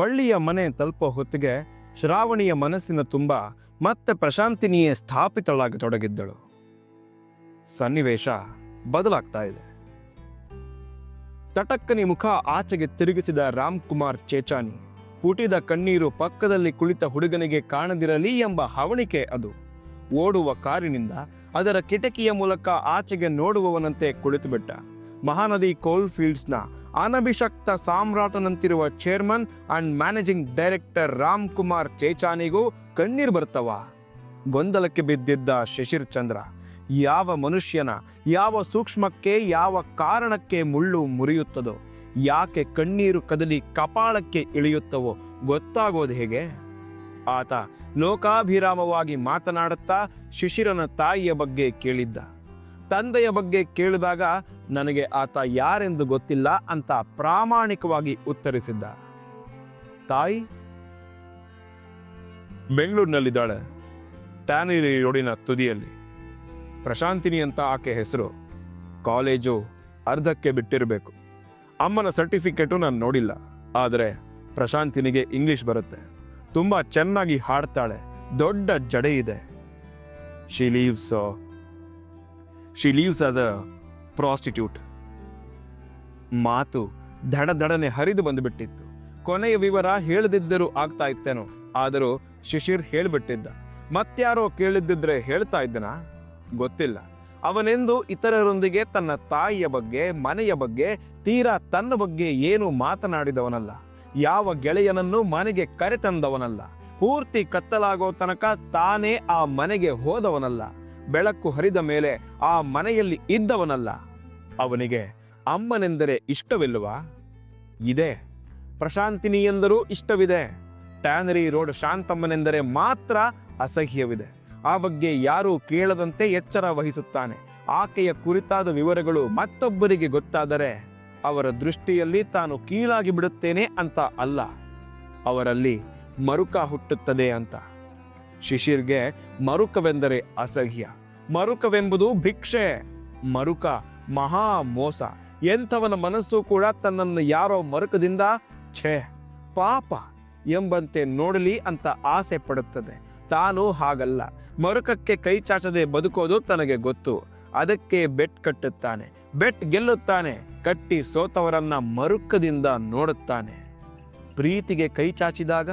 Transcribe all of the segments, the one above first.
ವಳ್ಳಿಯ ಮನೆ ತಲುಪೋ ಹೊತ್ತಿಗೆ ಶ್ರಾವಣಿಯ ಮನಸ್ಸಿನ ತುಂಬ ಮತ್ತೆ ಪ್ರಶಾಂತಿನಿಯೇ ಸ್ಥಾಪಿತಳಾಗತೊಡಗಿದ್ದಳು. ಸನ್ನಿವೇಶ ಬದಲಾಗ್ತಾ ಇದೆ. ತಟಕ್ಕನಿ ಮುಖ ಆಚೆಗೆ ತಿರುಗಿಸಿದ ರಾಮ್ ಕುಮಾರ್ ಚೇಚಾನಿ, ಪುಟಿದ ಕಣ್ಣೀರು ಪಕ್ಕದಲ್ಲಿ ಕುಳಿತ ಹುಡುಗನಿಗೆ ಕಾಣದಿರಲಿ ಎಂಬ ಹವಣಿಕೆ ಅದು. ಓಡುವ ಕಾರಿನಿಂದ ಅದರ ಕಿಟಕಿಯ ಮೂಲಕ ಆಚೆಗೆ ನೋಡುವವನಂತೆ ಕುಳಿತುಬಿಟ್ಟ. ಮಹಾನದಿ ಕೋಲ್ ಫೀಲ್ಡ್ಸ್ನ ಅನಭಿಷಕ್ತ ಸಾಮ್ರಾಟನಂತಿರುವ chairman and managing director Ram Kumar ಚೇಚಾನಿಗೂ ಕಣ್ಣೀರು ಬರ್ತವ ಗೊಂದಲಕ್ಕೆ ಬಿದ್ದಿದ್ದ ಶಶಿರ್ ಚಂದ್ರ, ಯಾವ ಮನುಷ್ಯನ, ಯಾವ ಸೂಕ್ಷ್ಮಕ್ಕೆ, ಯಾವ ಕಾರಣಕ್ಕೆ ಮುಳ್ಳು ಮುರಿಯುತ್ತದೋ, ಯಾಕೆ ಕಣ್ಣೀರು ಕದಲಿ ಕಪಾಳಕ್ಕೆ ಇಳಿಯುತ್ತವೋ ಗೊತ್ತಾಗೋದು ಹೇಗೆ? ಆತ ಲೋಕಾಭಿರಾಮವಾಗಿ ಮಾತನಾಡುತ್ತಾ ಶಿಶಿರನ ತಾಯಿಯ ಬಗ್ಗೆ ಕೇಳಿದ್ದ. ತಂದೆಯ ಬಗ್ಗೆ ಕೇಳಿದಾಗ ನನಗೆ ಆತ ಯಾರೆಂದು ಗೊತ್ತಿಲ್ಲ ಅಂತ ಪ್ರಾಮಾಣಿಕವಾಗಿ ಉತ್ತರಿಸಿದ್ದ. ತಾಯಿ? ಬೆಂಗಳೂರಿನಲ್ಲಿದ್ದಾಳೆ. ಟ್ಯಾನಿರಿ ರೋಡಿನ ತುದಿಯಲ್ಲಿ. ಪ್ರಶಾಂತಿನಿ ಅಂತ ಆಕೆ ಹೆಸರು. ಕಾಲೇಜು ಅರ್ಧಕ್ಕೆ ಬಿಟ್ಟಿರಬೇಕು. ಅಮ್ಮನ ಸರ್ಟಿಫಿಕೇಟು ನಾನು ನೋಡಿಲ್ಲ. ಆದರೆ ಪ್ರಶಾಂತಿನಿಗೆ ಇಂಗ್ಲಿಷ್ ಬರುತ್ತೆ. ತುಂಬ ಚೆನ್ನಾಗಿ ಹಾಡ್ತಾಳೆ. ದೊಡ್ಡ ಜಡೆ ಇದೆ. She leaves she leaves as a prostitute ಮಾತು ದಡ ದಡನೆ ಹರಿದು ಬಂದುಬಿಟ್ಟಿತ್ತು. ಕೊನೆಯ ವಿವರ ಹೇಳದಿದ್ದರೂ ಆಗ್ತಾ ಇತ್ತೇನೋ. ಆದರೂ ಶಿಶಿರ್ ಹೇಳಿಬಿಟ್ಟಿದ್ದ. ಮತ್ಯಾರೋ ಕೇಳಿದ್ದಿದ್ರೆ ಹೇಳ್ತಾ ಇದ್ದನ? ಗೊತ್ತಿಲ್ಲ. ಅವನೆಂದು ಇತರರೊಂದಿಗೆ ತನ್ನ ತಾಯಿಯ ಬಗ್ಗೆ, ಮನೆಯ ಬಗ್ಗೆ, ತೀರಾ ತನ್ನ ಬಗ್ಗೆ ಏನು ಮಾತನಾಡಿದವನಲ್ಲ. ಯಾವ ಗೆಳೆಯನನ್ನು ಮನೆಗೆ ಕರೆತಂದವನಲ್ಲ. ಪೂರ್ತಿ ಕತ್ತಲಾಗೋ ತನಕ ತಾನೇ ಆ ಮನೆಗೆ ಹೋದವನಲ್ಲ. ಬೆಳಕು ಹರಿದ ಮೇಲೆ ಆ ಮನೆಯಲ್ಲಿ ಇದ್ದವನಲ್ಲ. ಅವನಿಗೆ, ಅಮ್ಮನೆಂದರೆ ಇಷ್ಟವಿಲ್ಲವ? ಇದೆ. ಪ್ರಶಾಂತಿನಿ ಎಂದರೂ ಇಷ್ಟವಿದೆ. ಟ್ಯಾನರಿ ರೋಡ್ ಶಾಂತಮ್ಮನೆಂದರೆ ಮಾತ್ರ ಅಸಹ್ಯವಿದೆ. ಆ ಬಗ್ಗೆ ಯಾರೂ ಕೇಳದಂತೆ ಎಚ್ಚರ ವಹಿಸುತ್ತಾನೆ. ಆಕೆಯ ಕುರಿತಾದ ವಿವರಗಳು ಮತ್ತೊಬ್ಬರಿಗೆ ಗೊತ್ತಾದರೆ ಅವರ ದೃಷ್ಟಿಯಲ್ಲಿ ತಾನು ಕೀಳಾಗಿ ಬಿಡುತ್ತೇನೆ ಅಂತ ಅಲ್ಲ. ಅವರಲ್ಲಿ ಮರುಕ ಹುಟ್ಟುತ್ತದೆ ಅಂತ. ಶಿಶಿರ್ಗೆ ಮರುಕವೆಂದರೆ ಅಸಹ್ಯ. ಮರುಕವೆಂಬುದು ಭಿಕ್ಷೆ. ಮರುಕ ಮಹಾ ಮೋಸ. ಎಂಥವನ ಮನಸ್ಸು ಕೂಡ ತನ್ನನ್ನು ಯಾರೋ ಮರುಕದಿಂದ ಛೇ, ಪಾಪ ಎಂಬಂತೆ ನೋಡಲಿ ಅಂತ ಆಸೆ ಪಡುತ್ತದೆ. ತಾನು ಹಾಗಲ್ಲ. ಮರುಕಕ್ಕೆ ಕೈ ಚಾಚದೆ ಬದುಕೋದು ತನಗೆ ಗೊತ್ತು. ಅದಕ್ಕೆ ಬೆಟ್ ಕಟ್ಟುತ್ತಾನೆ. ಬೆಟ್ ಗೆಲ್ಲುತ್ತಾನೆ. ಕಟ್ಟಿ ಸೋತವರನ್ನ ಮರುಕದಿಂದ ನೋಡುತ್ತಾನೆ. ಪ್ರೀತಿಗೆ ಕೈ ಚಾಚಿದಾಗ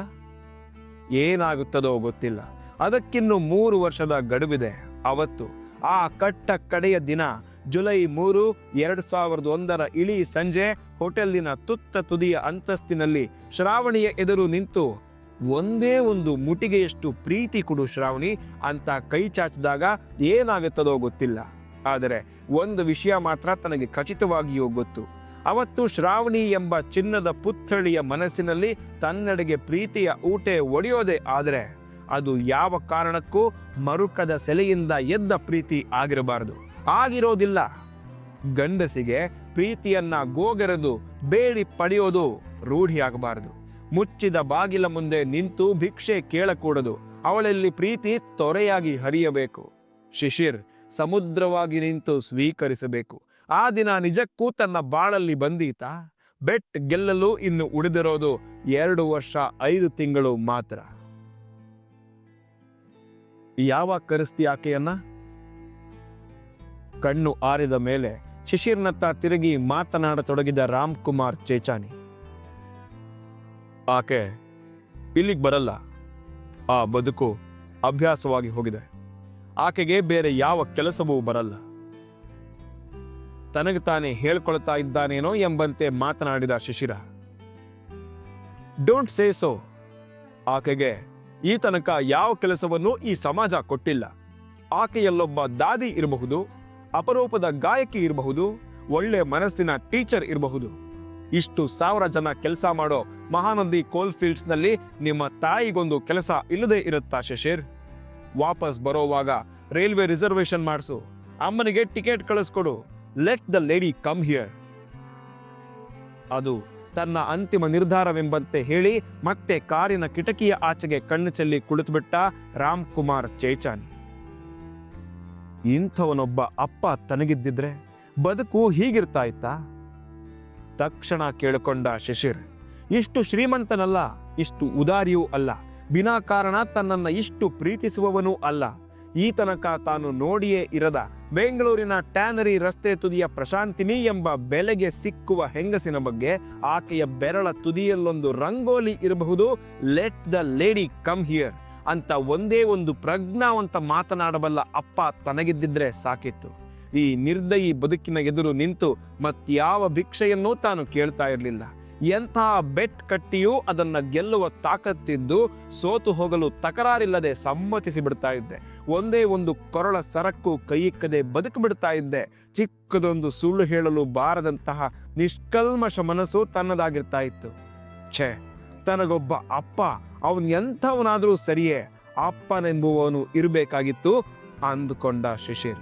ಏನಾಗುತ್ತದೋ ಗೊತ್ತಿಲ್ಲ. ಅದಕ್ಕಿನ್ನು ಮೂರು ವರ್ಷದ ಗಡುವಿದೆ. ಅವತ್ತು ಆ ಕಟ್ಟ ಕಡೆಯ ದಿನ, ಜುಲೈ ಮೂರು, ಎರಡು ಸಾವಿರದ ಒಂದರ ಇಳಿ ಸಂಜೆ ಹೋಟೆಲ್ನ ತುತ್ತ ತುದಿಯ ಅಂತಸ್ತಿನಲ್ಲಿ ಶ್ರಾವಣಿಯ ಎದುರು ನಿಂತು, ಒಂದೇ ಒಂದು ಮುಟಿಗೆಯಷ್ಟು ಪ್ರೀತಿ ಕೊಡು ಶ್ರಾವಣಿ ಅಂತ ಕೈ ಚಾಚಿದಾಗ ಏನಾಗುತ್ತದೋ ಗೊತ್ತಿಲ್ಲ. ಆದರೆ ಒಂದು ವಿಷಯ ಮಾತ್ರ ತನಗೆ ಖಚಿತವಾಗಿಯೂ ಗೊತ್ತು. ಅವತ್ತು ಶ್ರಾವಣಿ ಎಂಬ ಚಿನ್ನದ ಪುತ್ಥಳಿಯ ಮನಸ್ಸಿನಲ್ಲಿ ತನ್ನಡೆಗೆ ಪ್ರೀತಿಯ ಊಟೆ ಒಡೆಯೋದೇ ಆದರೆ ಅದು ಯಾವ ಕಾರಣಕ್ಕೂ ಮರುಕದ ಸೆಲೆಯಿಂದ ಎದ್ದ ಪ್ರೀತಿ ಆಗಿರಬಾರದು. ಆಗಿರೋದಿಲ್ಲ. ಗಂಡಸಿಗೆ ಪ್ರೀತಿಯನ್ನ ಗೋಗೆರೆದು ಬೇಡಿ ಪಡೆಯೋದು ರೂಢಿಯಾಗಬಾರದು ಮುಚ್ಚಿದ ಬಾಗಿಲ ಮುಂದೆ ನಿಂತು ಭಿಕ್ಷೆ ಕೇಳಕೂಡದು. ಅವಳಲ್ಲಿ ಪ್ರೀತಿ ತೊರೆಯಾಗಿ ಹರಿಯಬೇಕು. ಶಿಶಿರ್ ಸಮುದ್ರವಾಗಿ ನಿಂತು ಸ್ವೀಕರಿಸಬೇಕು. ಆ ದಿನ ನಿಜಕ್ಕೂ ತನ್ನ ಬಾಳಲ್ಲಿ ಬಂದೀತ. ಬೆಟ್ ಗೆಲ್ಲಲು ಇನ್ನು ಉಳಿದಿರೋದು ಎರಡು ವರ್ಷ ಐದು ತಿಂಗಳು ಮಾತ್ರ. ಯಾವ ಕರೆಸ್ತಿ ಆಕೆಯನ್ನ? ಕಣ್ಣು ಆರಿದ ಮೇಲೆ ಶಿಶಿರ್ನತ್ತ ತಿರುಗಿ ಮಾತನಾಡತೊಡಗಿದ ರಾಮ್ ಕುಮಾರ್ ಚೇಚಾನಿ. ಆಕೆ ಇಲ್ಲಿಗೆ ಬರಲ್ಲ. ಆ ಬದುಕು ಅಭ್ಯಾಸವಾಗಿ ಹೋಗಿದೆ. ಆಕೆಗೆ ಬೇರೆ ಯಾವ ಕೆಲಸವೂ ಬರಲ್ಲ. ತನಗೆ ತಾನೇ ಹೇಳ್ಕೊಳ್ತಾ ಇದ್ದಾನೇನೋ ಎಂಬಂತೆ ಮಾತನಾಡಿದ ಶಿಶಿರ. Don't say so. ಆಕೆಗೆ ಈ ತನಕ ಯಾವ ಕೆಲಸವನ್ನು ಈ ಸಮಾಜ ಕೊಟ್ಟಿಲ್ಲ. ಆಕೆಯಲ್ಲೊಬ್ಬ ದಾದಿ ಇರಬಹುದು, ಅಪರೂಪದ ಗಾಯಕಿ ಇರಬಹುದು, ಒಳ್ಳೆ ಮನಸ್ಸಿನ ಟೀಚರ್ ಇರಬಹುದು. ಇಷ್ಟು ಸಾವಿರ ಜನ ಕೆಲಸ ಮಾಡೋ ಮಹಾನದಿ ಕೋಲ್ ಫೀಲ್ಡ್ಸ್ನಲ್ಲಿ ನಿಮ್ಮ ತಾಯಿಗೊಂದು ಕೆಲಸ ಇಲ್ಲದೆ ಇರುತ್ತಾ ಶಶೀರ್? ವಾಪಸ್ ಬರೋವಾಗ ರೈಲ್ವೆ ರಿಸರ್ವೇಶನ್ ಮಾಡಿಸು. ಅಮ್ಮನಿಗೆ ticket ಕಳಿಸ್ಕೊಡು. Let the lady come here. ಅದು ತನ್ನ ಅಂತಿಮ ನಿರ್ಧಾರವೆಂಬಂತೆ ಹೇಳಿ ಮತ್ತೆ ಕಾರಿನ ಕಿಟಕಿಯ ಆಚೆಗೆ ಕಣ್ಣು ಚೆಲ್ಲಿ ಕುಳಿತುಬಿಟ್ಟ ರಾಮ್ ಕುಮಾರ್ ಚೇಚಾನಿ. ಇಂಥವನೊಬ್ಬ ಅಪ್ಪ ತನಗಿದ್ದಿದ್ರೆ ಬದುಕು ಹೀಗಿರ್ತಾ ಇತ್ತಾ? ತಕ್ಷಣ ಕೇಳಿಕೊಂಡ ಶಿಶಿರ್, ಇಷ್ಟು ಶ್ರೀಮಂತನಲ್ಲ, ಇಷ್ಟು ಉದಾರಿಯೂ ಅಲ್ಲ ವಿನಾಕಾರಣ ತನ್ನನ್ನು ಇಷ್ಟು ಪ್ರೀತಿಸುವವನೂ ಅಲ್ಲ ಈ ತನಕ ತಾನು ನೋಡಿಯೇ ಇರದ ಬೆಂಗಳೂರಿನ ಟ್ಯಾನರಿ ರಸ್ತೆ ತುದಿಯ ಪ್ರಶಾಂತಿನಿ ಎಂಬ ಬೆಲೆಗೆ ಸಿಕ್ಕುವ ಹೆಂಗಸಿನ ಬಗ್ಗೆ ಆಕೆಯ ಬೆರಳ ತುದಿಯಲ್ಲೊಂದು ರಂಗೋಲಿ ಇರಬಹುದು. Let the lady come here ಅಂತ ಒಂದೇ ಒಂದು ಪ್ರಜ್ಞಾವಂತ ಮಾತನಾಡಬಲ್ಲ ಅಪ್ಪ ತನಗಿದ್ದಿದ್ರೆ ಸಾಕಿತ್ತು. ಈ ನಿರ್ದಯಿ ಬದುಕಿನ ಎದುರು ನಿಂತು ಮತ್ಯಾವ ಭಿಕ್ಷೆಯನ್ನೂ ತಾನು ಕೇಳ್ತಾ ಇರಲಿಲ್ಲ. ಎಂಥ ಬೆಟ್ ಕಟ್ಟಿಯೂ ಅದನ್ನು ಗೆಲ್ಲುವ ತಾಕತ್ತಿದ್ದು ಸೋತು ಹೋಗಲು ತಕರಾರಿಲ್ಲದೆ ಸಮ್ಮತಿಸಿ ಬಿಡ್ತಾ ಇದ್ದೆ. ಒಂದೇ ಒಂದು ಕೊರಳ ಸರಕು ಕೈಯಿಕ್ಕದೆ ಬದುಕು ಬಿಡ್ತಾ ಇದ್ದೆ. ಚಿಕ್ಕದೊಂದು ಸುಳ್ಳು ಹೇಳಲು ಬಾರದಂತಹ ನಿಷ್ಕಲ್ಮಶ ಮನಸ್ಸು ತನ್ನದಾಗಿರ್ತಾ ಇತ್ತು. ಛೇ, ತನಗೊಬ್ಬ ಅಪ್ಪ, ಅವನ್ ಎಂಥವನಾದರೂ ಸರಿಯೇ, ಅಪ್ಪನೆಂಬುವವನು ಇರಬೇಕಾಗಿತ್ತು ಅಂದುಕೊಂಡ ಶಿಶಿರ್.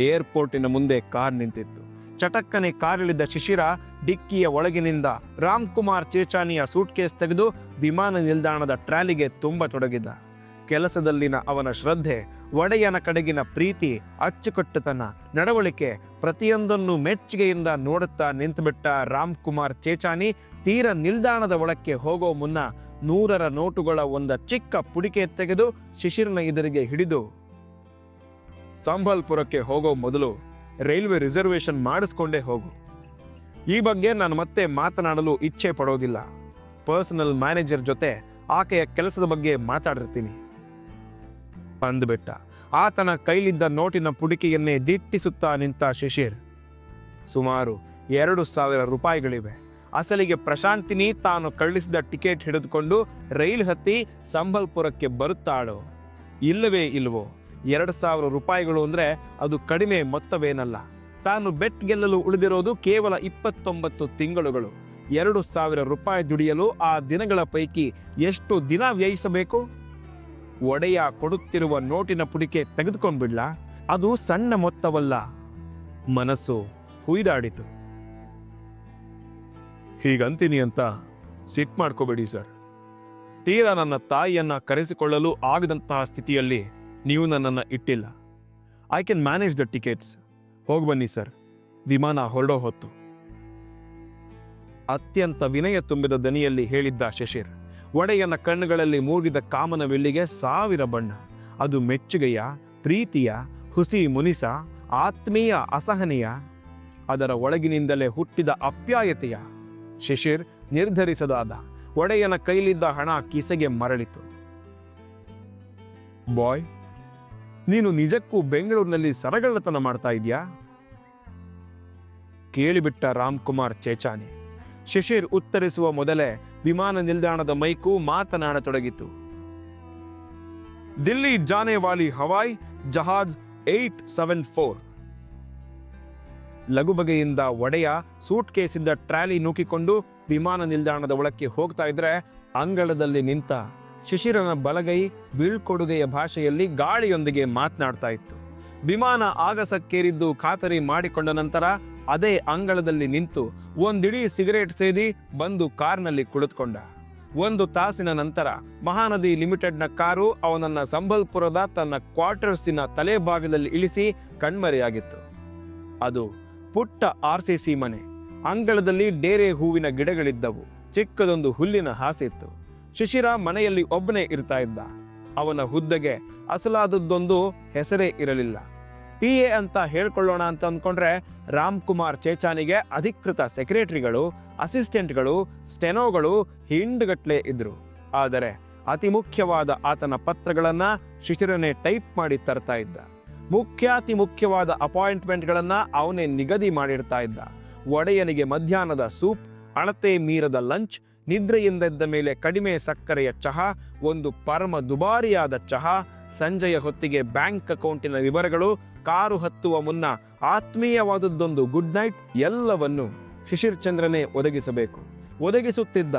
ಏರ್ಪೋರ್ಟಿನ ಮುಂದೆ ಕಾರ್ ನಿಂತಿತ್ತು. ಚಟಕ್ಕನೆ ಕಾರಿಳಿದ್ದ ಶಿಶಿರ ಡಿಕ್ಕಿಯ ಒಳಗಿನಿಂದ ರಾಮ್ ಕುಮಾರ್ ಚೇಚಾನಿಯ ಸೂಟ್ಕೇಸ್ ತೆಗೆದು ವಿಮಾನ ನಿಲ್ದಾಣದ ಟ್ರಾಲಿಗೆ ತುಂಬ ತೊಡಗಿದ. ಕೆಲಸದಲ್ಲಿನ ಅವನ ಶ್ರದ್ಧೆ, ಒಡೆಯನ ಕಡೆಗಿನ ಪ್ರೀತಿ, ಅಚ್ಚುಕಟ್ಟುತನ, ನಡವಳಿಕೆ ಪ್ರತಿಯೊಂದನ್ನು ಮೆಚ್ಚುಗೆಯಿಂದ ನೋಡುತ್ತಾ ನಿಂತುಬಿಟ್ಟ ರಾಮ್ ಕುಮಾರ್ ಚೇಚಾನಿ ತೀರ ನಿಲ್ದಾಣದ ಒಳಕ್ಕೆ ಹೋಗೋ ಮುನ್ನ ನೂರರ ನೋಟುಗಳ ಒಂದ ಚಿಕ್ಕ ಪುಡಿಕೆ ತೆಗೆದು ಶಿಶಿರನ ಎದುರಿಗೆ ಹಿಡಿದು, ಸಂಬಲ್ಪುರಕ್ಕೆ ಹೋಗೋ ಮೊದಲು ರೈಲ್ವೆ ರಿಸರ್ವೇಶನ್ ಮಾಡಿಸ್ಕೊಂಡೇ ಹೋಗು. ಈ ಬಗ್ಗೆ ನಾನು ಮತ್ತೆ ಮಾತನಾಡಲು ಇಚ್ಛೆ ಪಡೋದಿಲ್ಲ. ಪರ್ಸನಲ್ ಮ್ಯಾನೇಜರ್ ಜೊತೆ ಆಕೆಯ ಕೆಲಸದ ಬಗ್ಗೆ ಮಾತಾಡಿರ್ತೀನಿ. ಅಂದ್ಬಿಟ್ಟ ಆತನ ಕೈಲಿದ್ದ ನೋಟಿನ ಪುಡಿಕೆಯನ್ನೇ ದಿಟ್ಟಿಸುತ್ತಾ ನಿಂತ ಶಿಶಿರ್. ಸುಮಾರು ಎರಡು ಸಾವಿರ ರೂಪಾಯಿಗಳಿವೆ. ಅಸಲಿಗೆ ಪ್ರಶಾಂತಿನಿ ತಾನು ಕಳಿಸಿದ ಟಿಕೆಟ್ ಹಿಡಿದುಕೊಂಡು ರೈಲು ಹತ್ತಿ ಸಂಬಲ್ಪುರಕ್ಕೆ ಬರುತ್ತಾಳು? ಇಲ್ಲವೇ ಇಲ್ವೋ? ಎರಡು ಸಾವಿರ ರೂಪಾಯಿಗಳು ಅಂದರೆ ಅದು ಕಡಿಮೆ ಮೊತ್ತವೇನಲ್ಲ. ತಾನು ಬೆಟ್ ಗೆಲ್ಲಲು ಉಳಿದಿರೋದು ಕೇವಲ ಇಪ್ಪತ್ತೊಂಬತ್ತು ತಿಂಗಳುಗಳು. ಎರಡು ಸಾವಿರ ರೂಪಾಯಿ ದುಡಿಯಲು ಆ ದಿನಗಳ ಪೈಕಿ ಎಷ್ಟು ದಿನ ವ್ಯಯಿಸಬೇಕು? ಒಡೆಯ ಕೊಡುತ್ತಿರುವ ನೋಟಿನ ಪುಡಿಕೆ ತೆಗೆದುಕೊಂಡ್ಬಿಡ್ಲಾ? ಅದು ಸಣ್ಣ ಮೊತ್ತವಲ್ಲ. ಮನಸ್ಸು ಹುಯ್ದಾಡಿತು. ಹೀಗಂತೀನಿ ಅಂತ ಸಿಟ್ ಮಾಡ್ಕೋಬೇಡಿ ಸರ್. ತೀರಾ ನನ್ನ ತಾಯಿಯನ್ನ ಕರೆಸಿಕೊಳ್ಳಲು ಆಗದಂತಹ ಸ್ಥಿತಿಯಲ್ಲಿ ನೀವು ನನ್ನನ್ನು ಇಟ್ಟಿಲ್ಲ. I can manage the tickets ಹೋಗಿ ಬನ್ನಿ ಸರ್. ವಿಮಾನ ಹೊರಡೋ ಹೊತ್ತು. ಅತ್ಯಂತ ವಿನಯ ತುಂಬಿದ ದನಿಯಲ್ಲಿ ಹೇಳಿದ್ದ ಶಶಿರ್, ಒಡೆಯನ ಕಣ್ಣುಗಳಲ್ಲಿ ಮೂಡಿದ ಕಾಮನ ಬೆಳ್ಳಿಗೆ ಸಾವಿರ ಬಣ್ಣ. ಅದು ಮೆಚ್ಚುಗೆಯ, ಪ್ರೀತಿಯ, ಹುಸಿ ಮುನಿಸ, ಆತ್ಮೀಯ ಅಸಹನೆಯ, ಅದರ ಒಳಗಿನಿಂದಲೇ ಹುಟ್ಟಿದ ಅಪ್ಯಾಯತೆಯ. ಶಿಶಿರ್ ನಿರ್ಧರಿಸದಾದ, ಒಡೆಯನ ಕೈಲಿದ್ದ ಹಣ ಕಿಸೆಗೆ ಮರಳಿತು. ಬಾಯ್. ನೀನು ನಿಜಕ್ಕೂ ಬೆಂಗಳೂರಿನಲ್ಲಿ ಸರಗಳ್ಳತನ ಮಾಡ್ತಾ ಇದೆಯಾ? ಕೇಳಿಬಿಟ್ಟ ರಾಮ್ಕುಮಾರ್ ಚೇಚಾನಿ. ಶಿಶಿರ್ ಉತ್ತರಿಸುವ ಮೊದಲೇ ವಿಮಾನ ನಿಲ್ದಾಣದ ಮೈಕು ಮಾತನಾಡತೊಡಗಿತು. ದಿಲ್ಲಿ, ಜಾನೇವಾಲಿ, ಹವಾಯ್, ಜಹಾಜ್ ಏಟ್ ಸೆವೆನ್ ಫೋರ್. ಲಘುಬಗೆಯಿಂದ ಒಡೆಯ ಸೂಟ್ ಕೇಸಿಂದ ಟ್ರಾಲಿ ನೂಕಿಕೊಂಡು ವಿಮಾನ ನಿಲ್ದಾಣದ ಒಳಕ್ಕೆ ಹೋಗ್ತಾ ಇದ್ರೆ ಅಂಗಳದಲ್ಲಿ ನಿಂತ ಶಿಶಿರನ ಬಲಗೈ ಬೀಳ್ಕೊಡುಗೆಯ ಭಾಷೆಯಲ್ಲಿ ಗಾಳಿಯೊಂದಿಗೆ ಮಾತನಾಡ್ತಾ ಇತ್ತು. ವಿಮಾನ ಆಗಸಕ್ಕೇರಿದ್ದು ಖಾತರಿ ಮಾಡಿಕೊಂಡ ನಂತರ ಅದೇ ಅಂಗಳದಲ್ಲಿ ನಿಂತು ಒಂದಿಡೀ ಸಿಗರೇಟ್ ಸೇದಿ ಬಂದು ಕಾರ್ನಲ್ಲಿ ಕುಳಿತುಕೊಂಡ. ಒಂದು ತಾಸಿನ ನಂತರ ಮಹಾನದಿ ಲಿಮಿಟೆಡ್ನ ಕಾರು ಅವನನ್ನ ಸಂಬಲ್ಪುರದ ತನ್ನ ಕ್ವಾರ್ಟರ್ಸಿನ ತಲೆಭಾಗದಲ್ಲಿ ಇಳಿಸಿ ಕಣ್ಮರೆಯಾಗಿತ್ತು. ಅದು ಪುಟ್ಟ ಆರ್ ಸಿ ಸಿ ಮನೆ. ಅಂಗಳದಲ್ಲಿ ಡೇರೆ ಹೂವಿನ ಗಿಡಗಳಿದ್ದವು. ಚಿಕ್ಕದೊಂದು ಹುಲ್ಲಿನ ಹಾಸಿತ್ತು. ಶಿಶಿರ ಮನೆಯಲ್ಲಿ ಒಬ್ಬನೇ ಇರ್ತಾ ಇದ್ದ. ಅವನ ಹುದ್ದೆಗೆ ಅಸಲಾದದ್ದೊಂದು ಹೆಸರೇ ಇರಲಿಲ್ಲ. ಪಿ ಎ ಅಂತ ಹೇಳ್ಕೊಳ್ಳೋಣ ಅಂತ ಅಂದ್ಕೊಂಡ್ರೆ ರಾಮ್ ಕುಮಾರ್ ಚೇಚಾನಿಗೆ ಅಧಿಕೃತ ಸೆಕ್ರೆಟರಿಗಳು, ಅಸಿಸ್ಟೆಂಟ್ಗಳು, ಸ್ಟೆನೋಗಳು ಹಿಂಡುಗಟ್ಲೆ ಇದ್ರು. ಆದರೆ ಅತಿ ಮುಖ್ಯವಾದ ಆತನ ಪತ್ರಗಳನ್ನ ಶಿಶಿರನೇ ಟೈಪ್ ಮಾಡಿ ತರ್ತಾ ಇದ್ದ. ಮುಖ್ಯಾತಿ ಮುಖ್ಯವಾದ ಅಪಾಯಿಂಟ್ಮೆಂಟ್ಗಳನ್ನ ಅವನೇ ನಿಗದಿ ಮಾಡಿರ್ತಾ ಇದ್ದ. ಒಡೆಯನಿಗೆ ಮಧ್ಯಾಹ್ನದ ಸೂಪ್, ಅಳತೆ ಮೀರದ ಲಂಚ್ ನಿದ್ರೆಯಿಂದೆದ್ದ ಮೇಲೆ ಕಡಿಮೆ ಸಕ್ಕರೆಯ ಚಹಾ, ಒಂದು ಪರಮ ದುಬಾರಿಯಾದ ಚಹಾ, ಸಂಜೆಯ ಹೊತ್ತಿಗೆ ಬ್ಯಾಂಕ್ ಅಕೌಂಟಿನ ವಿವರಗಳು, ಕಾರು ಹತ್ತುವ ಮುನ್ನ ಆತ್ಮೀಯವಾದದ್ದೊಂದು ಗುಡ್ ನೈಟ್ ಎಲ್ಲವನ್ನು ಶಿಶಿರ್ ಚಂದ್ರನೇ ಒದಗಿಸಬೇಕು. ಒದಗಿಸುತ್ತಿದ್ದ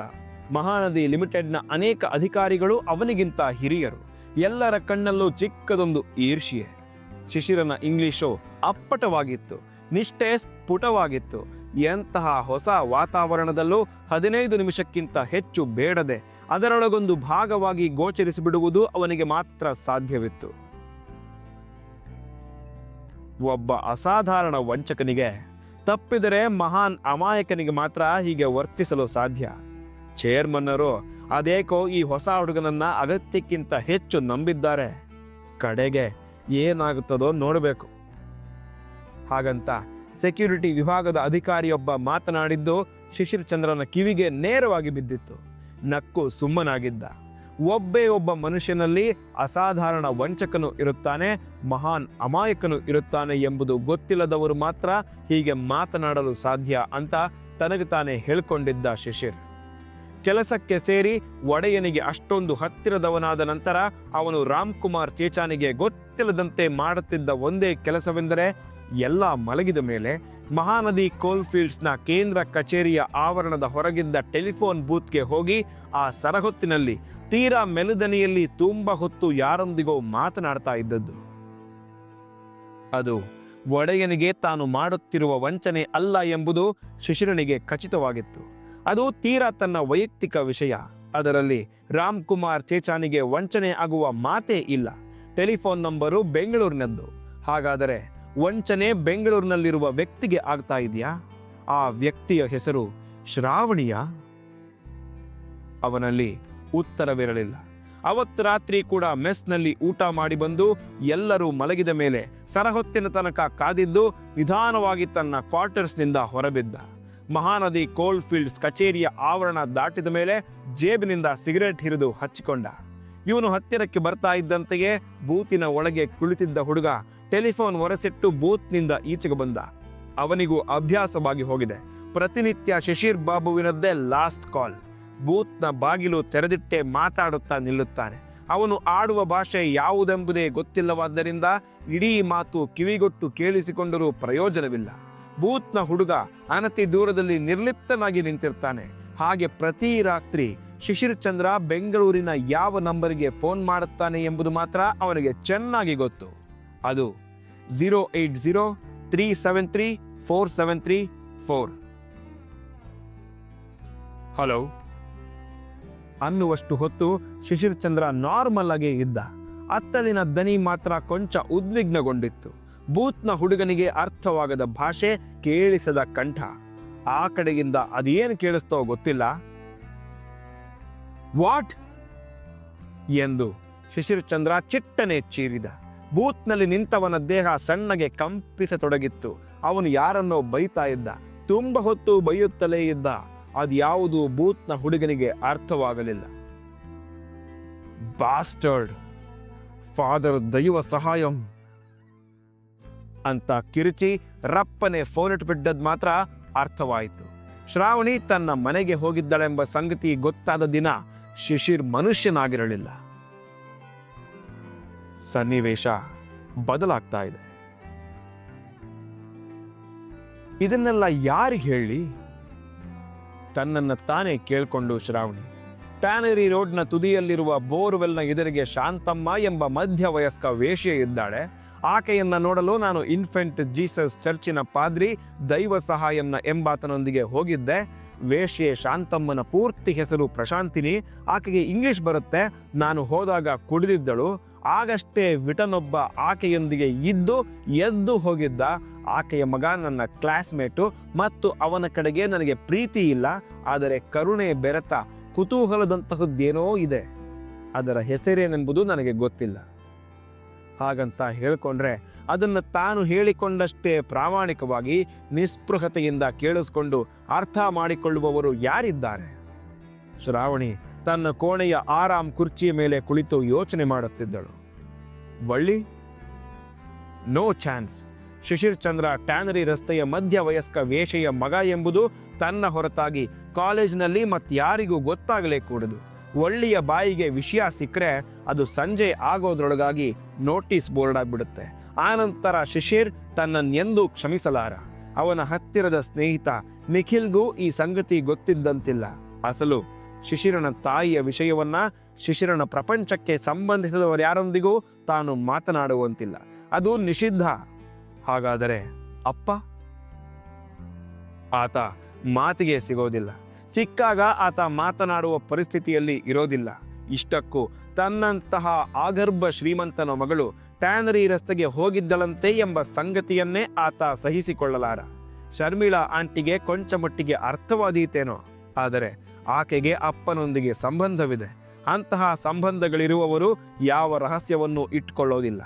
ಮಹಾನದಿ ಲಿಮಿಟೆಡ್ನ ಅನೇಕ ಅಧಿಕಾರಿಗಳು ಅವನಿಗಿಂತ ಹಿರಿಯರು. ಎಲ್ಲರ ಕಣ್ಣಲ್ಲೂ ಚಿಕ್ಕದೊಂದು ಈರ್ಷ್ಯೆ. ಶಿಶಿರನ ಇಂಗ್ಲಿಷು ಅಪ್ಪಟವಾಗಿತ್ತು. ನಿಷ್ಠೆ ಸ್ಫುಟವಾಗಿತ್ತು. ಎಂತಹ ಹೊಸ ವಾತಾವರಣದಲ್ಲೂ ಹದಿನೈದು ನಿಮಿಷಕ್ಕಿಂತ ಹೆಚ್ಚು ಬೇಡದೆ ಅದರೊಳಗೊಂದು ಭಾಗವಾಗಿ ಗೋಚರಿಸಿಬಿಡುವುದು ಅವನಿಗೆ ಮಾತ್ರ ಸಾಧ್ಯವಿತ್ತು. ಒಬ್ಬ ಅಸಾಧಾರಣ ವಂಚಕನಿಗೆ ತಪ್ಪಿದರೆ ಮಹಾನ್ ಅಮಾಯಕನಿಗೆ ಮಾತ್ರ ಹೀಗೆ ವರ್ತಿಸಲು ಸಾಧ್ಯ. ಚೇರ್ಮನ್ನರು ಅದೇಕೋ ಈ ಹೊಸ ಹುಡುಗನನ್ನ ಅಗತ್ಯಕ್ಕಿಂತ ಹೆಚ್ಚು ನಂಬಿದ್ದಾರೆ. ಕಡೆಗೆ ಏನಾಗುತ್ತದೋ ನೋಡಬೇಕು. ಹಾಗಂತ ಸೆಕ್ಯೂರಿಟಿ ವಿಭಾಗದ ಅಧಿಕಾರಿಯೊಬ್ಬ ಮಾತನಾಡಿದ್ದು, ಶಿಶಿರ್ ಚಂದ್ರನ ಕಿವಿಗೆ ನೇರವಾಗಿ ಬಿದ್ದಿತ್ತು. ನಕ್ಕು ಸುಮ್ಮನಾಗಿದ್ದ. ಒಬ್ಬೇ ಒಬ್ಬ ಮನುಷ್ಯನಲ್ಲಿ ಅಸಾಧಾರಣ ವಂಚಕನು ಇರುತ್ತಾನೆ, ಮಹಾನ್ ಅಮಾಯಕನು ಇರುತ್ತಾನೆ ಎಂಬುದು ಗೊತ್ತಿಲ್ಲದವರು ಮಾತ್ರ ಹೀಗೆ ಮಾತನಾಡಲು ಸಾಧ್ಯ ಅಂತ ತನಗೆ ತಾನೇ ಹೇಳ್ಕೊಂಡಿದ್ದ ಶಿಶಿರ್. ಕೆಲಸಕ್ಕೆ ಸೇರಿ ಒಡೆಯನಿಗೆ ಅಷ್ಟೊಂದು ಹತ್ತಿರದವನಾದ ನಂತರ ಅವನು ರಾಮ್ಕುಮಾರ್ ಚೇಚಾನಿಗೆ ಗೊತ್ತಿಲ್ಲದಂತೆ ಮಾಡುತ್ತಿದ್ದ ಒಂದೇ ಕೆಲಸವೆಂದರೆ ಎಲ್ಲ ಮಲಗಿದ ಮೇಲೆ ಮಹಾನದಿ ಕೋಲ್ಫೀಲ್ಡ್ಸ್ನ ಕೇಂದ್ರ ಕಚೇರಿಯ ಆವರಣದ ಹೊರಗಿದ್ದ ಟೆಲಿಫೋನ್ ಬೂತ್ಗೆ ಹೋಗಿ ಆ ಸರಹೊತ್ತಿನಲ್ಲಿ ತೀರಾ ಮೆಲುದನಿಯಲ್ಲಿ ತುಂಬ ಹೊತ್ತು ಯಾರೊಂದಿಗೋ ಮಾತನಾಡ್ತಾ ಇದ್ದದ್ದು. ಅದು ಒಡೆಯನಿಗೆ ತಾನು ಮಾಡುತ್ತಿರುವ ವಂಚನೆ ಅಲ್ಲ ಎಂಬುದು ಶಿಶಿರನಿಗೆ ಖಚಿತವಾಗಿತ್ತು. ಅದು ತೀರಾ ತನ್ನ ವೈಯಕ್ತಿಕ ವಿಷಯ. ಅದರಲ್ಲಿ ರಾಮ್ ಕುಮಾರ್ ಚೇಚಾನಿಗೆ ವಂಚನೆ ಆಗುವ ಮಾತೇ ಇಲ್ಲ. ಟೆಲಿಫೋನ್ ನಂಬರು ಬೆಂಗಳೂರಿನದ್ದು. ಹಾಗಾದರೆ ವಂಚನೆ ಬೆಂಗಳೂರಿನಲ್ಲಿರುವ ವ್ಯಕ್ತಿಗೆ ಆಗ್ತಾ ಇದೆಯಾ? ಆ ವ್ಯಕ್ತಿಯ ಹೆಸರು ಶ್ರಾವಣಿಯ? ಅವನಲ್ಲಿ ಉತ್ತರವಿರಲಿಲ್ಲ. ಅವತ್ತು ರಾತ್ರಿ ಕೂಡ ಮೆಸ್ನಲ್ಲಿ ಊಟ ಮಾಡಿ ಬಂದು ಎಲ್ಲರೂ ಮಲಗಿದ ಮೇಲೆ ಸರಹೊತ್ತಿನ ತನಕ ಕಾದಿದ್ದು ನಿಧಾನವಾಗಿ ತನ್ನ ಕ್ವಾರ್ಟರ್ಸ್ನಿಂದ ಹೊರಬಿದ್ದ. ಮಹಾನದಿ ಕೋಲ್ಡ್ ಫೀಲ್ಡ್ಸ್ ಕಚೇರಿಯ ಆವರಣ ದಾಟಿದ ಮೇಲೆ ಜೇಬಿನಿಂದ ಸಿಗರೆಟ್ ಹಿರಿದು ಹಚ್ಚಿಕೊಂಡ. ಇವನು ಹತ್ತಿರಕ್ಕೆ ಬರ್ತಾ ಇದ್ದಂತೆಯೇ ಬೂತಿನ ಒಳಗೆ ಕುಳಿತಿದ್ದ ಹುಡುಗ ಟೆಲಿಫೋನ್ ಒರೆಸಿಟ್ಟು ಬೂತ್ನಿಂದ ಈಚೆಗೆ ಬಂದ. ಅವನಿಗೂ ಅಭ್ಯಾಸವಾಗಿ ಹೋಗಿದೆ. ಪ್ರತಿನಿತ್ಯ ಶಶೀರ್ ಬಾಬುವಿನದ್ದೇ ಲಾಸ್ಟ್ ಕಾಲ್ ಬೂತ್ನ ಬಾಗಿಲು ತೆರೆದಿಟ್ಟೆ ಮಾತಾಡುತ್ತಾ ನಿಲ್ಲುತ್ತಾನೆ. ಅವನು ಆಡುವ ಭಾಷೆ ಯಾವುದೆಂಬುದೇ ಗೊತ್ತಿಲ್ಲವಾದ್ದರಿಂದ ಇಡೀ ಮಾತು ಕಿವಿಗೊಟ್ಟು ಕೇಳಿಸಿಕೊಂಡರೂ ಪ್ರಯೋಜನವಿಲ್ಲ. ಬೂತ್ನ ಹುಡುಗ ಅನತಿ ದೂರದಲ್ಲಿ ನಿರ್ಲಿಪ್ತನಾಗಿ ನಿಂತಿರ್ತಾನೆ. ಹಾಗೆ ಪ್ರತಿ ರಾತ್ರಿ ಶಿಶಿರ್ ಚಂದ್ರ ಬೆಂಗಳೂರಿನ ಯಾವ ನಂಬರ್ಗೆ ಫೋನ್ ಮಾಡುತ್ತಾನೆ ಎಂಬುದು ಮಾತ್ರ ಅವನಿಗೆ ಚೆನ್ನಾಗಿ ಗೊತ್ತು. ಅದು zero eight zero three seven three four seven three four hello ಅನ್ನುವಷ್ಟು ಹೊತ್ತು ಶಿಶಿರ್ ಚಂದ್ರ ನಾರ್ಮಲ್ ಆಗಿ ಇದ್ದ. ಅತ್ತಲಿನ ದನಿ ಮಾತ್ರ ಕೊಂಚ ಉದ್ವಿಗ್ನಗೊಂಡಿತ್ತು. ಬೂತ್ನ ಹುಡುಗನಿಗೆ ಅರ್ಥವಾಗದ ಭಾಷೆ ಕೇಳಿಸದ ಕಂಠ. ಆ ಕಡೆಯಿಂದ ಅದೇನು ಕೇಳಿಸ್ತೋ ಗೊತ್ತಿಲ್ಲ. ವಾಟ್ ಎಂದು ಶಿಶಿರ್ ಚಂದ್ರ ಚಿಟ್ಟನೆ ಚೀರಿದ. ಬೂತ್ನಲ್ಲಿ ನಿಂತವನ ದೇಹ ಸಣ್ಣಗೆ ಕಂಪಿಸತೊಡಗಿತ್ತು. ಅವನು ಯಾರನ್ನೋ ಬೈತಾ ಇದ್ದ. ತುಂಬ ಹೊತ್ತು ಬೈಯುತ್ತಲೇ ಇದ್ದ. ಅದ್ಯಾವುದು ಬೂತ್ನ ಹುಡುಗನಿಗೆ ಅರ್ಥವಾಗಲಿಲ್ಲ. ಬಾಸ್ಟರ್ಡ್. ಫಾದರ್ ದೈವ ಸಹಾಯಂ. ಅಂತ ಕಿರುಚಿ ರಪ್ಪನೆ ಫೋನ್ ಇಟ್ಬಿಟ್ಟದ್ ಮಾತ್ರ ಅರ್ಥವಾಯಿತು. ಶ್ರಾವಣಿ ತನ್ನ ಮನೆಗೆ ಹೋಗಿದ್ದಳೆಂಬ ಸಂಗತಿ ಗೊತ್ತಾದ ದಿನ ಶಿಶಿರ್ ಮನುಷ್ಯನಾಗಿರಲಿಲ್ಲ. ಸನ್ನಿವೇಶ ಬದಲಾಗ್ತಾ ಇದೆ. ಇದನ್ನೆಲ್ಲ ಯಾರಿಗೆ ಹೇಳಿ? ತನ್ನನ್ನು ತಾನೇ ಕೇಳಿಕೊಂಡು ಶ್ರಾವಣಿ. ಟ್ಯಾನರಿ ರೋಡ್ನ ತುದಿಯಲ್ಲಿರುವ ಬೋರ್ವೆಲ್ನ ಎದುರಿಗೆ ಶಾಂತಮ್ಮ ಎಂಬ ಮಧ್ಯವಯಸ್ಕ ವೇಶ್ಯೆ ಇದ್ದಾಳೆ. ಆಕೆಯನ್ನು ನೋಡಲು ನಾನು ಇನ್ಫೆಂಟ್ ಜೀಸಸ್ ಚರ್ಚಿನ ಪಾದ್ರಿ, ದೈವ ಸಹಾಯಂನ ಎಂಬಾತನೊಂದಿಗೆ ಹೋಗಿದ್ದೆ. ವೇಶ್ಯೆ ಶಾಂತಮ್ಮನ ಪೂರ್ತಿ ಹೆಸರು ಪ್ರಶಾಂತಿನಿ. ಆಕೆಗೆ ಇಂಗ್ಲಿಷ್ ಬರುತ್ತೆ. ನಾನು ಹೋದಾಗ ಕುಡಿದಿದ್ದಳು. ಆಗಷ್ಟೇ ವಿಟನೊಬ್ಬ ಆಕೆಯೊಂದಿಗೆ ಇದ್ದು ಎದ್ದು ಹೋಗಿದ್ದ ಆಕೆಯ ಮಗ ನನ್ನ ಕ್ಲಾಸ್ಮೇಟು ಮತ್ತು ಅವನ ಕಡೆಗೆ ನನಗೆ ಪ್ರೀತಿ ಇಲ್ಲ, ಆದರೆ ಕರುಣೆ ಬೆರೆತ ಕುತೂಹಲದಂತಹದ್ದೇನೋ ಇದೆ. ಅದರ ಹೆಸರೇನೆಂಬುದು ನನಗೆ ಗೊತ್ತಿಲ್ಲ. ಹಾಗಂತ ಹೇಳಿಕೊಂಡ್ರೆ ಅದನ್ನು ತಾನು ಹೇಳಿಕೊಂಡಷ್ಟೇ ಪ್ರಾಮಾಣಿಕವಾಗಿ ನಿಸ್ಪೃಹತೆಯಿಂದ ಕೇಳಿಸ್ಕೊಂಡು ಅರ್ಥ ಮಾಡಿಕೊಳ್ಳುವವರು ಯಾರಿದ್ದಾರೆ? ಶ್ರಾವಣಿ ತನ್ನ ಕೋಣೆಯ ಆರಾಮ್ ಕುರ್ಚಿಯ ಮೇಲೆ ಕುಳಿತು ಯೋಚನೆ ಮಾಡುತ್ತಿದ್ದಳು. Valli, no chance. Shishir Chandra tannery ರಸ್ತೆಯ ಮಧ್ಯವಯಸ್ಕ ವೇಷೆಯ ಮಗ ಎಂಬುದು ತನ್ನ ಹೊರತಾಗಿ ಕಾಲೇಜಿನಲ್ಲಿ ಮತ್ತಾರಿಗೂ ಗೊತ್ತಾಗಲೇ ಕೂಡದು. ಒಳ್ಳೆಯ ಬಾಯಿಗೆ ವಿಷಯ ಸಿಕ್ಕರೆ ಅದು ಸಂಜೆ ಆಗೋದ್ರೊಳಗಾಗಿ ನೋಟಿಸ್ ಬೋರ್ಡ್ ಆಗಿಬಿಡುತ್ತೆ ಆನಂತರ ಶಿಶಿರ್ ತನ್ನನ್ನೆಂದೂ ಕ್ಷಮಿಸಲಾರ. ಅವನ ಹತ್ತಿರದ ಸ್ನೇಹಿತ ನಿಖಿಲ್ಗೂ ಈ ಸಂಗತಿ ಗೊತ್ತಿದ್ದಂತಿಲ್ಲ. ಅಸಲು ಶಿಶಿರನ ತಾಯಿಯ ವಿಷಯವನ್ನ ಶಿಶಿರನ ಪ್ರಪಂಚಕ್ಕೆ ಸಂಬಂಧಿಸಿದವರು ಯಾರೊಂದಿಗೂ ತಾನು ಮಾತನಾಡುವಂತಿಲ್ಲ. ಅದು ನಿಷಿದ್ಧ. ಹಾಗಾದರೆ ಅಪ್ಪ? ಆತ ಮಾತಿಗೆ ಸಿಗೋದಿಲ್ಲ. ಸಿಕ್ಕಾಗ ಆತ ಮಾತನಾಡುವ ಪರಿಸ್ಥಿತಿಯಲ್ಲಿ ಇರೋದಿಲ್ಲ. ಇಷ್ಟಕ್ಕೂ ತನ್ನಂತಹ ಆಗರ್ಭ ಶ್ರೀಮಂತನ ಮಗಳು ಟ್ಯಾನರಿ ರಸ್ತೆಗೆ ಹೋಗಿದ್ದಳಂತೆ ಎಂಬ ಸಂಗತಿಯನ್ನೇ ಆತ ಸಹಿಸಿಕೊಳ್ಳಲಾರ. ಶರ್ಮಿಳಾ ಆಂಟಿಗೆ ಕೊಂಚ ಮಟ್ಟಿಗೆ ಅರ್ಥವಾದೀತೇನೋ? ಆದರೆ ಆಕೆಗೆ ಅಪ್ಪನೊಂದಿಗೆ ಸಂಬಂಧವಿದೆ. ಅಂತಹ ಸಂಬಂಧಗಳಿರುವವರು ಯಾವ ರಹಸ್ಯವನ್ನು ಇಟ್ಕೊಳ್ಳೋದಿಲ್ಲ.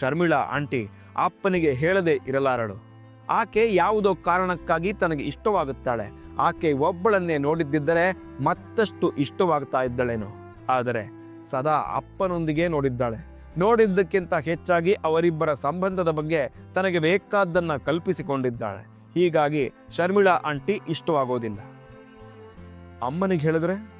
ಶರ್ಮಿಳಾ, ಆಂಟಿ, ಅಪ್ಪನಿಗೆ ಹೇಳದೆ ಇರಲಾರಳು. ಆಕೆ ಯಾವುದೋ ಕಾರಣಕ್ಕಾಗಿ ತನಗೆ ಇಷ್ಟವಾಗುತ್ತಾಳೆ. ಆಕೆ ಒಬ್ಬಳನ್ನೇ ನೋಡಿದ್ದಿದ್ದರೆ ಮತ್ತಷ್ಟು ಇಷ್ಟವಾಗ್ತಾ ಇದ್ದಳೇನೋ. ಆದರೆ ಸದಾ ಅಪ್ಪನೊಂದಿಗೆ ನೋಡಿದ್ದಾಳೆ. ನೋಡಿದ್ದಕ್ಕಿಂತ ಹೆಚ್ಚಾಗಿ ಅವರಿಬ್ಬರ ಸಂಬಂಧದ ಬಗ್ಗೆ ತನಗೆ ಬೇಕಾದ್ದನ್ನು ಕಲ್ಪಿಸಿಕೊಂಡಿದ್ದಾಳೆ. ಹೀಗಾಗಿ ಶರ್ಮಿಳಾ, ಆಂಟಿ ಇಷ್ಟವಾಗೋದಿಲ್ಲ. ಅಮ್ಮನಿಗೆ ಹೇಳಿದ್ರೆ?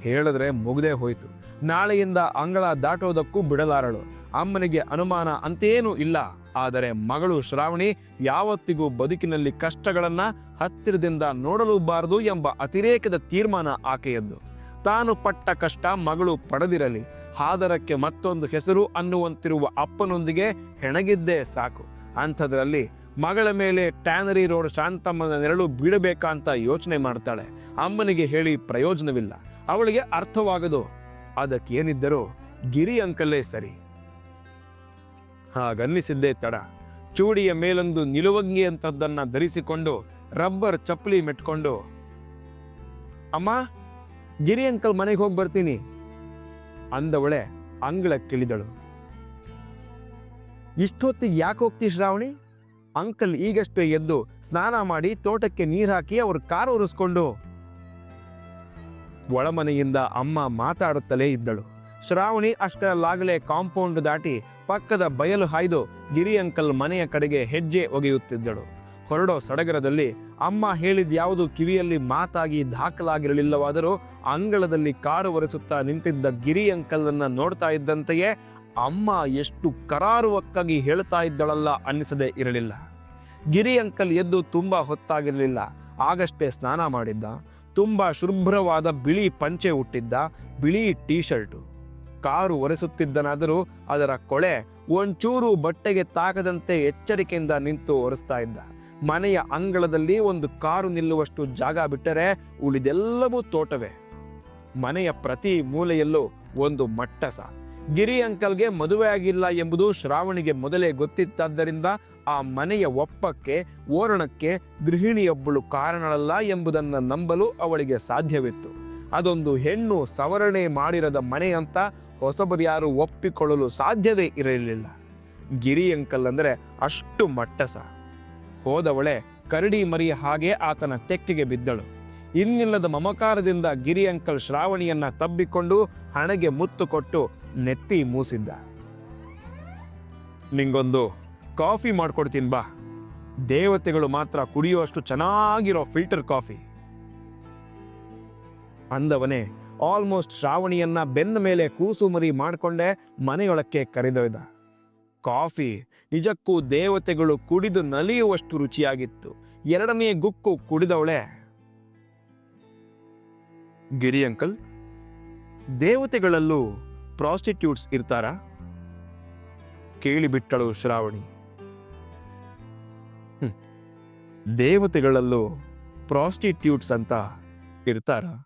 ಹೇಳಿದ್ರೆ ಮುಗದೇ ಹೋಯಿತು. ನಾಳೆಯಿಂದ ಅಂಗಳ ದಾಟೋದಕ್ಕೂ ಬಿಡಲಾರಳು. ಅಮ್ಮನಿಗೆ ಅನುಮಾನ ಅಂತೇನೂ ಇಲ್ಲ. ಆದರೆ ಮಗಳು ಶ್ರಾವಣಿ ಯಾವತ್ತಿಗೂ ಬದುಕಿನಲ್ಲಿ ಕಷ್ಟಗಳನ್ನು ಹತ್ತಿರದಿಂದ ನೋಡಲೂಬಾರದು ಎಂಬ ಅತಿರೇಕದ ತೀರ್ಮಾನ ಆಕೆಯದ್ದು. ತಾನು ಪಟ್ಟ ಕಷ್ಟ ಮಗಳು ಪಡೆದಿರಲಿ. ಹಾದರಕ್ಕೆ ಮತ್ತೊಂದು ಹೆಸರು ಅನ್ನುವಂತಿರುವ ಅಪ್ಪನೊಂದಿಗೆ ಹೆಣಗಿದ್ದೇ ಸಾಕು. ಅಂಥದ್ರಲ್ಲಿ ಮಗಳ ಮೇಲೆ ಟ್ಯಾನರಿ ರೋಡ್ ಶಾಂತಮ್ಮನ ನೆರಳು ಬೀಳಬೇಕಾ ಅಂತ ಯೋಚನೆ ಮಾಡ್ತಾಳೆ. ಅಮ್ಮನಿಗೆ ಹೇಳಿ ಪ್ರಯೋಜನವಿಲ್ಲ. ಅವಳಿಗೆ ಅರ್ಥವಾಗದು. ಅದಕ್ಕೇನಿದ್ದರೂ ಗಿರಿ ಅಂಕಲ್ಲೇ ಸರಿ. ಹಾಗನ್ನಿಸಿದ್ದೇ ತಡ. ಚೂಡಿಯ ಮೇಲೊಂದು ನಿಲುವಂಗಿ ಅಂತದ್ದನ್ನ ಧರಿಸಿಕೊಂಡು ರಬ್ಬರ್ ಚಪ್ಪಲಿ ಮೆಟ್ಕೊಂಡು, ಅಮ್ಮ, ಗಿರಿ ಅಂಕಲ್ ಮನೆಗೆ ಹೋಗಿ ಬರ್ತೀನಿ. ಅಂದವಳೆ ಅಂಗಳಕ್ಕಿಳಿದಳು. ಇಷ್ಟೊತ್ತಿಗೆ ಯಾಕೆ ಹೋಗ್ತಿ ಶ್ರಾವಣಿ? ಅಂಕಲ್ ಈಗಷ್ಟೇ ಎದ್ದು ಸ್ನಾನ ಮಾಡಿ ತೋಟಕ್ಕೆ ನೀರು ಹಾಕಿ ಅವರು ಕಾರು ಉರಿಸ್ಕೊಂಡು ಒಳಮನೆಯಿಂದ ಅಮ್ಮ ಮಾತಾಡುತ್ತಲೇ ಇದ್ದಳು. ಶ್ರಾವಣಿ ಅಷ್ಟರಲ್ಲಾಗಲೇ ಕಾಂಪೌಂಡ್ ದಾಟಿ ಪಕ್ಕದ ಬಯಲು ಹಾಯ್ದು ಗಿರಿ ಅಂಕಲ್ ಮನೆಯ ಕಡೆಗೆ ಹೆಜ್ಜೆ ಒಗೆಯುತ್ತಿದ್ದಳು. ಹೊರಡೋ ಸಡಗರದಲ್ಲಿ ಅಮ್ಮ ಹೇಳಿದ ಯಾವುದು ಕಿವಿಯಲ್ಲಿ ಮಾತಾಗಿ ದಾಖಲಾಗಿರಲಿಲ್ಲವಾದರೂ ಅಂಗಳದಲ್ಲಿ ಕಾರು ಒರೆಸುತ್ತಾ ನಿಂತಿದ್ದ ಗಿರಿ ಅಂಕಲನ್ನು ನೋಡ್ತಾ ಇದ್ದಂತೆಯೇ ಅಮ್ಮ ಎಷ್ಟು ಕರಾರುವಕ್ಕಾಗಿ ಹೇಳ್ತಾ ಇದ್ದಳಲ್ಲ ಅನ್ನಿಸದೇ ಇರಲಿಲ್ಲ. ಗಿರಿ ಅಂಕಲ್ ಎದ್ದು ತುಂಬ ಹೊತ್ತಾಗಿರಲಿಲ್ಲ. ಆಗಷ್ಟೇ ಸ್ನಾನ ಮಾಡಿದ್ದ. ತುಂಬ ಶುಭ್ರವಾದ ಬಿಳಿ ಪಂಚೆ ಹುಟ್ಟಿದ್ದ ಬಿಳಿ ಟೀ ಶರ್ಟು ಕಾರು ಒರೆಸುತ್ತಿದ್ದನಾದರೂ ಅದರ ಕೊಳೆ ಒಂಚೂರು ಬಟ್ಟೆಗೆ ತಾಕದಂತೆ ಎಚ್ಚರಿಕೆಯಿಂದ ನಿಂತು ಒರೆಸ್ತಾ ಇದ್ದ. ಮನೆಯ ಅಂಗಳದಲ್ಲಿ ಒಂದು ಕಾರು ನಿಲ್ಲುವಷ್ಟು ಜಾಗ ಬಿಟ್ಟರೆ ಉಳಿದೆಲ್ಲವೂ ತೋಟವೇ. ಮನೆಯ ಪ್ರತಿ ಮೂಲೆಯಲ್ಲೂ ಒಂದು ಮಟ್ಟಸ. ಗಿರಿ ಅಂಕಲ್ಗೆ ಮದುವೆ ಆಗಿಲ್ಲ ಎಂಬುದು ಶ್ರಾವಣಿಗೆ ಮೊದಲೇ ಗೊತ್ತಿತ್ತಾದ್ದರಿಂದ ಆ ಮನೆಯ ಒಪ್ಪಕ್ಕೆ, ಓರಣಕ್ಕೆ ಗೃಹಿಣಿಯೊಬ್ಬಳು ಕಾರಣಳಲ್ಲ ಎಂಬುದನ್ನು ನಂಬಲು ಅವಳಿಗೆ ಸಾಧ್ಯವಿತ್ತು. ಅದೊಂದು ಹೆಣ್ಣು ಸವರಣೆ ಮಾಡಿರದ ಮನೆ ಅಂತ ಹೊಸಬರ್ಯಾರು ಒಪ್ಪಿಕೊಳ್ಳಲು ಸಾಧ್ಯವೇ ಇರಲಿಲ್ಲ. ಗಿರಿ ಅಂಕಲ್ ಅಂದರೆ ಅಷ್ಟು ಮಟ್ಟಸ ಹೋದವಳೆ ಕರಡಿ ಮರಿ ಹಾಗೆ ಆತನ ತೆಕ್ಕಿಗೆ ಬಿದ್ದಳು. ಇನ್ನಿಲ್ಲದ ಮಮಕಾರದಿಂದ ಗಿರಿ ಅಂಕಲ್ ಶ್ರಾವಣಿಯನ್ನ ತಬ್ಬಿಕೊಂಡು ಹಣೆಗೆ ಮುತ್ತು ಕೊಟ್ಟು ನೆತ್ತಿ ಮೂಸಿದ್ದ. ನಿಂಗೊಂದು ಕಾಫಿ ಮಾಡ್ಕೊಡ್ತೀನಿ ಬಾ. ದೇವತೆಗಳು ಮಾತ್ರ ಕುಡಿಯುವಷ್ಟು ಚೆನ್ನಾಗಿರೋ ಫಿಲ್ಟರ್ ಕಾಫಿ. ಅಂದವನೇ ಆಲ್ಮೋಸ್ಟ್ ಶ್ರಾವಣಿಯನ್ನ ಬೆನ್ನ ಮೇಲೆ ಕೂಸು ಮರಿ ಮಾಡಿಕೊಂಡೇ ಮನೆಯೊಳಕ್ಕೆ ಕರೆದೊಯ್ದ. ಕಾಫಿ ನಿಜಕ್ಕೂ ದೇವತೆಗಳು ಕುಡಿದು ನಲಿಯುವಷ್ಟು ರುಚಿಯಾಗಿತ್ತು. ಎರಡನೇ ಗುಕ್ಕು ಕುಡಿದವಳೆ. ಗಿರಿ ಅಂಕಲ್, ದೇವತೆಗಳಲ್ಲೂ ಪ್ರಾಸ್ಟಿಟ್ಯೂಟ್ಸ್ ಇರ್ತಾರ? ಕೇಳಿಬಿಟ್ಟಳು ಶ್ರಾವಣಿ. ದೇವತೆಗಳಲ್ಲೂ ಪ್ರಾಸ್ಟಿಟ್ಯೂಟ್ಸ್ ಅಂತ ಇರ್ತಾರಾ?